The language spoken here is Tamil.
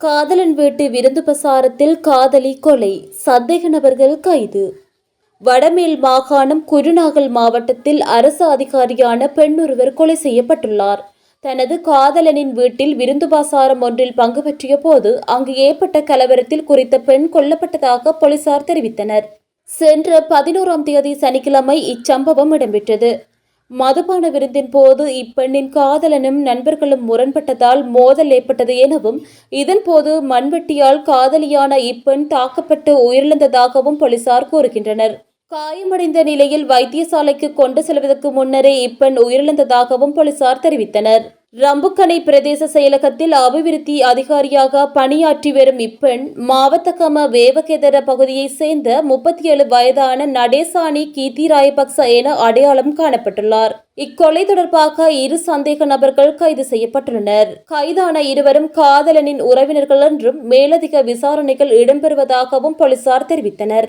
காதலன் வீட்டு விருந்து பிரசாரத்தில் காதலி கொலை சந்தேக நபர்கள் கைது. வடமேல் மாகாணம் குருநாகல் மாவட்டத்தில் அரசு அதிகாரியான பெண்ணொருவர் கொலை செய்யப்பட்டுள்ளார். தனது காதலனின் வீட்டில் விருந்து பிரசாரம் ஒன்றில் பங்கு பற்றிய போது அங்கு ஏற்பட்ட கலவரத்தில் குறித்த பெண் கொல்லப்பட்டதாக போலீசார் தெரிவித்தனர். சென்ற பதினோராம் தேதி சனிக்கிழமை இச்சம்பவம் இடம்பெற்றது. மதுபான விருந்தின் போது இப்பெண்ணின் காதலனும் நண்பர்களும் முரண்பட்டதால் மோதல் ஏற்பட்டது எனவும் இதன் போது மண்வெட்டியால் காதலியான இப்பெண் தாக்கப்பட்டு உயிரிழந்ததாகவும் போலீசார் கூறுகின்றனர். காயமடைந்த நிலையில் வைத்தியசாலைக்கு கொண்டு செல்வதற்கு முன்னரே இப்பெண் உயிரிழந்ததாகவும் போலீசார் தெரிவித்தனர். ரம்புக்கனை பிரதேச செயலகத்தில் அபிவிருத்தி அதிகாரியாக பணியாற்றி வரும் இப்பெண் மாவத்தகம வேவகெதர பகுதியைச் சேர்ந்த முப்பத்தி ஏழு வயதான நடேசாணி கீர்த்தி ராயபக்ச என அடையாளம் காணப்பட்டுள்ளார். இக்கொலை தொடர்பாக இரு சந்தேக நபர்கள் கைது செய்யப்பட்டுள்ளனர். கைதான இருவரும் காதலனின் உறவினர்கள் என்றும் மேலதிக விசாரணைகள் இடம்பெறுவதாகவும் போலீசார் தெரிவித்தனர்.